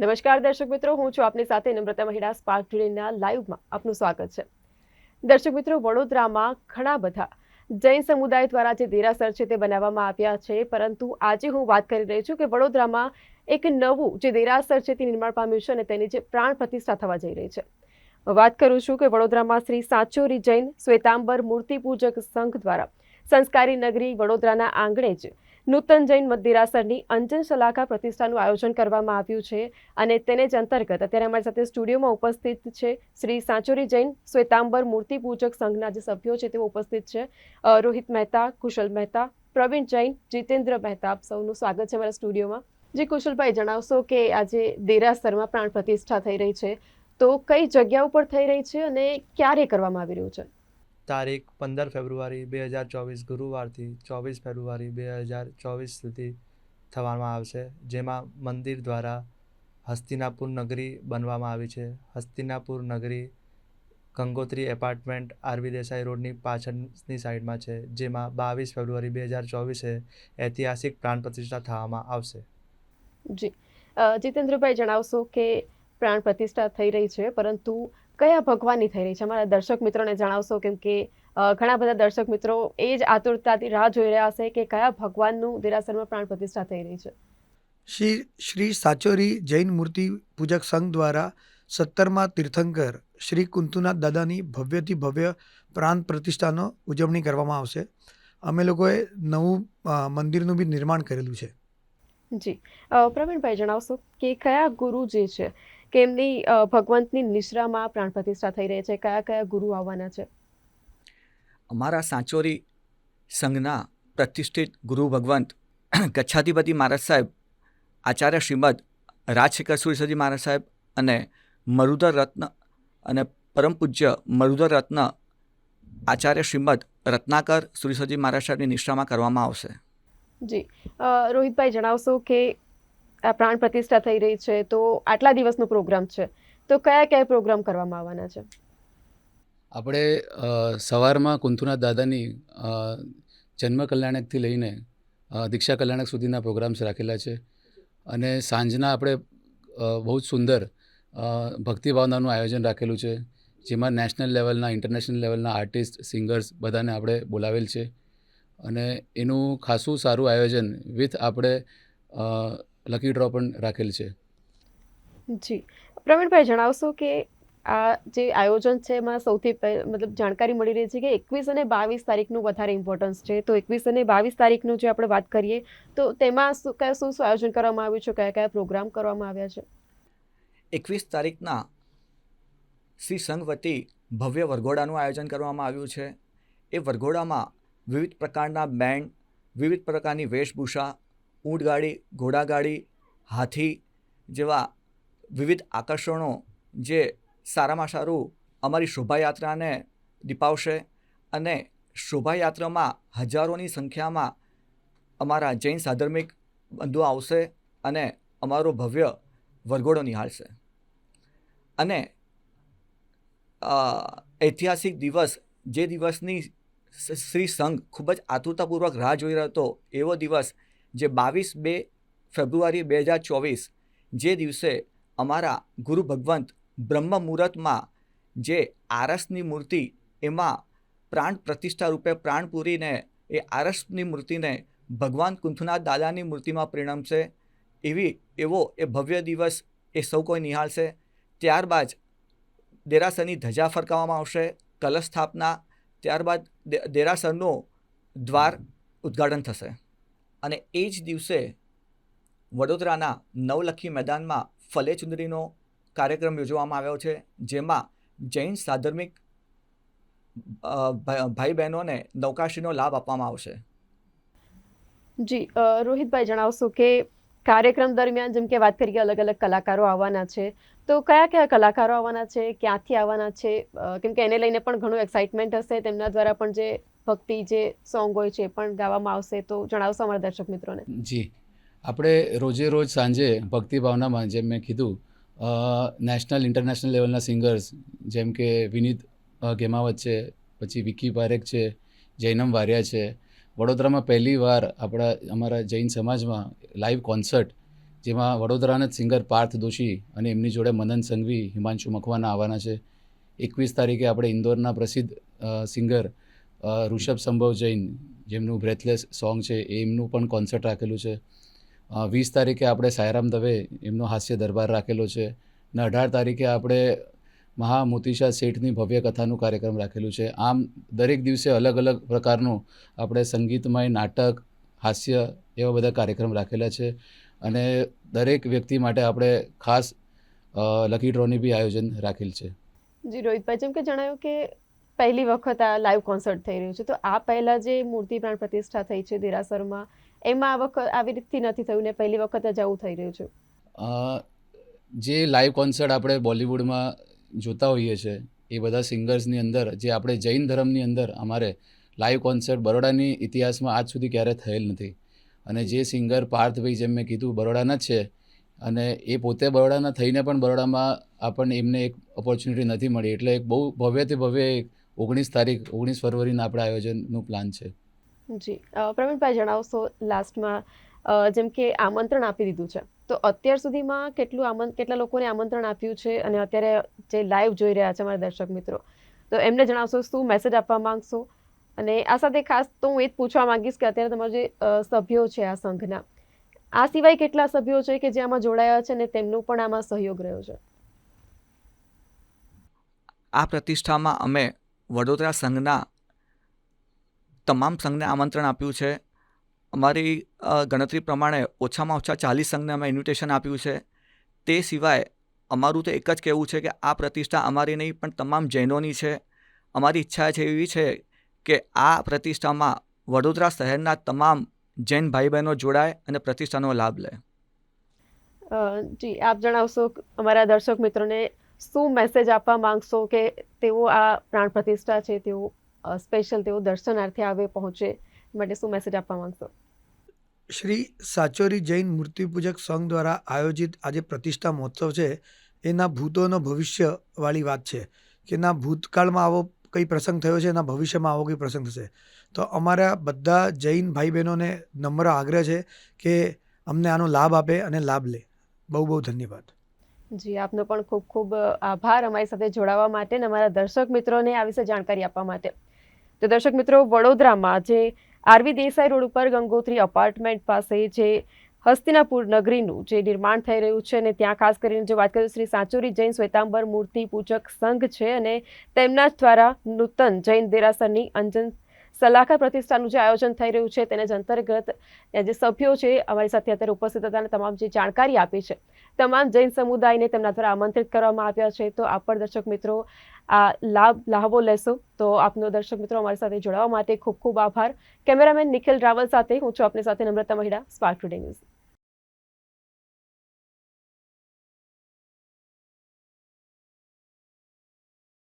નમસ્કાર દર્શક મિત્રો, હું છું આપની સાથે નમ્રતા મહિડા સ્પાર્ક ટુડેના લાઈવમાં આપનું સ્વાગત છે. દર્શક મિત્રો, વડોદરામાં ઘણા બધા જૈન સમુદાય દ્વારા જે દેરાસર છે તે બનાવવામાં આવ્યા છે, પરંતુ આજે હું વાત કરી રહી છું કે વડોદરામાં એક નવું જે દેરાસર છે તે નિર્માણ પામ્યું છે અને તેની જે પ્રાણ પ્રતિષ્ઠા થવા જઈ રહી છે. વાત કરું છું કે વડોદરામાં શ્રી સાચોરી જૈન શ્વેતાંબર મૂર્તિ પૂજક સંઘ દ્વારા સંસ્કારી નગરી વડોદરાના આંગણે જ નૂતન જૈન મત દેરાસરની અંજન શલાકા પ્રતિષ્ઠાનું આયોજન કરવામાં આવ્યું છે અને તેને જ અંતર્ગત અત્યારે અમારી સાથે સ્ટુડિયોમાં ઉપસ્થિત છે શ્રી સાંચોરી જૈન શ્વેતાંબર મૂર્તિ પૂજક સંઘના જે સભ્યો છે તેઓ ઉપસ્થિત છે. રોહિત મહેતા, કુશલ મહેતા, પ્રવીણ જૈન, જીતેન્દ્ર મહેતા સૌનું સ્વાગત છે અમારા સ્ટુડિયોમાં. જે, કુશલભાઈ, જણાવશો કે આજે દેરાસરમાં પ્રાણ પ્રતિષ્ઠા થઈ રહી છે. તો કઈ જગ્યા ઉપર થઈ રહી છે અને ક્યારે કરવામાં આવી રહ્યું છે? તારીખ પંદર ફેબ્રુઆરી બે હજાર ચોવીસ ગુરુવારથી ચોવીસ ફેબ્રુઆરી બે હજાર ચોવીસ સુધી થવામાં આવશે, જેમાં મંદિર દ્વારા હસ્તિનાપુર નગરી બનવામાં આવી છે. હસ્તિનાપુર નગરી ગંગોત્રી એપાર્ટમેન્ટ આરવી દેસાઈ રોડની પાછળની સાઈડમાં છે, જેમાં બાવીસ ફેબ્રુઆરી બે હજાર ચોવીસે ઐતિહાસિક પ્રાણ પ્રતિષ્ઠા થવામાં આવશે. જી. જીતેન્દ્રભાઈ, જણાવશો કે પ્રાણ પ્રતિષ્ઠા થઈ રહી છે, પરંતુ કયા ભગવાનની થઈ રહી છે? અમારા દર્શક મિત્રોને જણાવશો કેમ કે ઘણા બધા દર્શક મિત્રો એ જ આતુરતાથી રાહ જોઈ રહ્યા હશે કે કયા ભગવાનનું દેરાસરમાં પ્રાણ પ્રતિષ્ઠા થઈ રહી છે. શ્રી શ્રી સાચોરી જૈન મૂર્તિ પૂજક સંઘ દ્વારા સત્તરમાં તીર્થંકર શ્રી કુંતુનાથ દાદાની ભવ્યથી ભવ્ય પ્રાણ પ્રતિષ્ઠાનો ઉજવણી કરવામાં આવશે. અમે લોકોએ નવું મંદિરનું બી નિર્માણ કરેલું છે. જી. પ્રવીણભાઈ જણાવશો કે કયા ગુરુ જે છે કે એમની ભગવંતની નિશ્રામાં પ્રાણ પ્રતિષ્ઠા થઈ રહી છે? કયા કયા ગુરુ આવવાના છે? અમારા સાંચોરી સંઘના પ્રતિષ્ઠિત ગુરુ ભગવંત ગચ્છાધિપતિ મહારાજ સાહેબ આચાર્ય શ્રીમદ રાજશેખર સુરસજી મહારાજ સાહેબ અને મરુધર રત્ન અને પરમ પૂજ્ય મરુધર રત્ન આચાર્ય શ્રીમદ રત્નાકર સુરસજી મહારાજ સાહેબની નિષ્ઠામાં કરવામાં આવશે. જી. રોહિતભાઈ જણાવશો કે આ પ્રાણ પ્રતિષ્ઠા થઈ રહી છે, તો આટલા દિવસનો પ્રોગ્રામ છે. તો કયા કયા પ્રોગ્રામ કરવામાં આવવાના છે? આપણે સવારમાં કુંથુનાથ દાદાની જન્મ કલ્યાણકથી લઈને દીક્ષા કલ્યાણક સુધીના પ્રોગ્રામ્સ રાખેલા છે. અને સાંજના આપણે બહુ જ સુંદર ભક્તિ ભાવનાનું આયોજન રાખેલું છે. જેમાં નેશનલ લેવલના, ઇન્ટરનેશનલ લેવલના આર્ટિસ્ટ, સિંગર્સ બધાને આપણે બોલાવેલ છે. અને એનું ખાસું સારું આયોજન વિથ આપણે લકી ડ્રો પણ રાખેલ છે. જી. પ્રવીણભાઈ જણાવશો કે આ જે આયોજન છે એમાં સૌથી મતલબ જાણકારી મળી રહી છે કે એકવીસ અને બાવીસ તારીખનું વધારે ઇમ્પોર્ટન્સ છે. તો એકવીસ અને બાવીસ તારીખનું જે આપણે વાત કરીએ તો તેમાં શું કયા શું શું આયોજન કરવામાં આવ્યું છે? કયા કયા પ્રોગ્રામ કરવામાં આવ્યા છે? એકવીસ તારીખના શ્રી સંઘ વતી ભવ્ય વરઘોડાનું આયોજન કરવામાં આવ્યું છે. એ વરઘોડામાં વિવિધ પ્રકારના બેન્ડ વિવિધ પ્રકારની વેશભૂષા ઊંટગાડી ઘોડાગાડી હાથી જેવા વિવિધ આકર્ષણો જે સારામાં સારું અમારી શોભાયાત્રાને દીપાવશે અને શોભાયાત્રામાં હજારોની સંખ્યામાં અમારા જૈન સાધર્મિક બંધુઓ આવશે અને અમારો ભવ્ય વરઘોડો નિહાળશે. અને ઐતિહાસિક દિવસ જે દિવસની શ્રી સંઘ ખૂબ જ આતુરતાપૂર્વક રાહ જોઈ રહ્યો હતો, એવો દિવસ જે બાવીસ બે ફેબ્રુઆરી બે હજાર ચોવીસ, જે દિવસે અમારા ગુરુ ભગવંત બ્રહ્મ મુહૂર્તમાં જે આરસની મૂર્તિ એમાં પ્રાણ પ્રતિષ્ઠા રૂપે પ્રાણ પૂરીને એ આરસની મૂર્તિને ભગવાન કુંથનાથ દાદાની મૂર્તિમાં પરિણમશે, એવી એવો એ ભવ્ય દિવસ એ સૌ કોઈ નિહાળશે. ત્યારબાદ દેરાસરની ધજા ફરકાવવામાં આવશે, કલશ સ્થાપના, ત્યારબાદ દેરાસરનું દ્વાર ઉદ્ઘાટન થશે. અને એ જ દિવસે વડોદરાના નવલખી મેદાનમાં ફલેચુંદરીનો કાર્યક્રમ યોજવામાં આવ્યો છે, જેમાં જૈન સાધર્મિક ભાઈ બહેનોને નૌકાશીનો લાભ આપવામાં આવશે. જી રોહિતભાઈ, જણાવશો કે કાર્યક્રમ દરમિયાન જેમ કે વાત કરીએ અલગ અલગ કલાકારો આવવાના છે, તો કયા કયા કલાકારો આવવાના છે, ક્યાંથી આવવાના છે? કેમ કે એને લઈને પણ ઘણું એક્સાઇટમેન્ટ હશે, તેમના દ્વારા પણ જે ભક્તિ જે સોંગ હોય છે પણ ગાવામાં આવશે તો જણાવશો અમારા દર્શક મિત્રોને? જી. આપણે રોજે રોજ સાંજે ભક્તિ ભાવનામાં જેમ મેં કીધું નેશનલ ઇન્ટરનેશનલ લેવલના સિંગર્સ જેમ કે વિનીત ઘેમાવત છે, પછી વિકી પારેખ છે, જૈનમ વારિયા છે. વડોદરામાં પહેલી વાર આપણા, અમારા જૈન સમાજમાં લાઈવ કોન્સર્ટ જેમાં વડોદરાના જ સિંગર પાર્થ દોશી અને એમની જોડે મનન સંઘવી હિમાંશુ મખવાના આવવાના છે. એકવીસ તારીખે આપણે ઇન્દોરના પ્રસિદ્ધ સિંગર ઋષભ સંભવ જૈન જેમનું બ્રેથલેસ સોંગ છે, એમનું પણ કોન્સર્ટ રાખેલું છે. વીસ તારીખે આપણે સાયરામ દવે એમનો હાસ્ય દરબાર રાખેલો છે અને અઢાર તારીખે આપણે મહા મોતીશા શેઠની ભવ્ય કથાનું કાર્યક્રમ રાખેલું છે. આમ દરેક દિવસે અલગ અલગ પ્રકારનું આપણે સંગીતમય નાટક, હાસ્ય એવા બધા કાર્યક્રમ રાખેલા છે અને દરેક વ્યક્તિ માટે આપણે ખાસ લકી ડ્રોની બી આયોજન રાખેલ છે. જી, રોહિતભાઈ, જેમ કે જણાવ્યું કે પહેલી વખત આ લાઈવ કોન્સર્ટ થઈ રહ્યું છે. તો આ પહેલા જે મૂર્તિ પ્રાણ પ્રતિષ્ઠા થઈ છે દેરાસરમાં, એમાં આ વખત આવી રીતથી નથી થયું ને પહેલી વખત જ આવું થઈ રહ્યું છે? જે લાઈવ કોન્સર્ટ આપણે બોલિવૂડમાં જોતા હોઈએ છીએ એ બધા સિંગર્સની અંદર, જે આપણે જૈન ધર્મની અંદર અમારે લાઈવ કોન્સર્ટ બરોડાની ઇતિહાસમાં આજ સુધી ક્યારે થયેલ નથી. અને જે સિંગર પાર્થભાઈ જેમ મેં કીધું, બરોડાના જ છે. અને એ પોતે બરોડાના થઈને પણ બરોડામાં આપણને એમને એક ઓપોર્ચ્યુનિટી નથી મળી. એટલે એક બહુ ભવ્યથી ભવ્ય એક ઓગણીસ તારીખ ઓગણીસ ફરવરીના આપણા આયોજનનું પ્લાન છે. જી. પ્રવીણભાઈ જણાવશો લાસ્ટમાં જેમ કે આમંત્રણ આપી દીધું છે. તો અત્યાર સુધીમાં કેટલું આમંત્રણ કેટલા લોકોને આમંત્રણ આપ્યું છે અને અત્યારે જે લાઈવ જોઈ રહ્યા છે અમારા દર્શક મિત્રો? તો એમને જણાવશો શું મેસેજ આપવા માંગશો? અને આ સાથે ખાસ તો હું એ જ પૂછવા માંગીશ કે અત્યારે તમારા જે સભ્યો છે આ સંઘના આ સિવાય કેટલા સભ્યો છે કે જે આમાં જોડાયા છે અને તેમનો પણ આમાં સહયોગ રહ્યો છે? આ પ્રતિષ્ઠામાં અમે વડોદરા સંઘના તમામ સંઘને આમંત્રણ આપ્યું છે. અમારી ગણતરી પ્રમાણે ઓછામાં ઓછા ચાલીસ સંઘને અમે ઇન્વિટેશન આપ્યું છે. તે સિવાય અમારું તો એક જ કહેવું છે કે આ પ્રતિષ્ઠા અમારી નહીં, પણ તમામ જૈનોની છે. અમારી ઈચ્છા છે એવી છે કે આ પ્રતિષ્ઠામાં વડોદરા શહેરના તમામ જૈન ભાઈ બહેનો જોડાય અને પ્રતિષ્ઠાનો લાભ લે. જી, આપ જણાવશો અમારા દર્શક મિત્રોને શું મેસેજ આપવા માંગશો કે તેઓ આ પ્રાણ પ્રતિષ્ઠા છે, તેઓ સ્પેશિયલ તેઓ દર્શનાર્થે આવે, પહોંચે માટે શું મેસેજ આપવા માંગશો? શ્રી સાચોરી જૈન મૂર્તિપૂજક સંઘ દ્વારા આયોજિત આજે પ્રતિષ્ઠા મહોત્સવ છે, એના ભૂતોનો ભવિષ્યવાળી વાત છે કે ના ભૂતકાળમાં આવો કંઈ પ્રસંગ થયો છે એના ભવિષ્યમાં આવો કંઈ પ્રસંગ થશે. તો અમારા બધા જૈન ભાઈ બહેનોને નમ્ર આગ્રહ છે કે અમને આનો લાભ આપે અને લાભ લે. બહુ બહુ ધન્યવાદ. જી, આપનો પણ ખૂબ ખૂબ આભાર અમારી સાથે જોડાવા માટે અને અમારા દર્શક મિત્રોને આ વિશે જાણકારી આપવા માટે. તો દર્શક મિત્રો, વડોદરામાં જે આરવી દેસાઈ રોડ ઉપર ગંગોત્રી અપાર્ટમેન્ટ પાસે જે હસ્તિનાપુર નગરીનું જે નિર્માણ થઈ રહ્યું છે અને ત્યાં ખાસ કરીને જો વાત કરીએ શ્રી સાચોરી જૈન શ્વેતાંબર મૂર્તિ પૂજક સંઘ છે અને તેમના જ દ્વારા નૂતન જૈન દેરાસરની અંજન સલાહકાર પ્રતિષ્ઠાનું જે આયોજન થઈ રહ્યું છે તેને જ અંતર્ગત જે સભ્યો છે, અમારી સાથે અત્યારે ઉપસ્થિત હતા અને તમામ જે જાણકારી આપી છે, તમામ જૈન સમુદાયને તેમના દ્વારા આમંત્રિત કરવામાં આવ્યા છે. તો આપ દર્શક મિત્રો, આ લાભ, લાહવો લેશો. તો આપનો દર્શક મિત્રો અમારી સાથે જોડાવા માટે ખૂબ ખૂબ આભાર. કેમેરામેન નિખિલ રાવલ સાથે હું છું આપની સાથે Namrata Mahida, Spark Today News.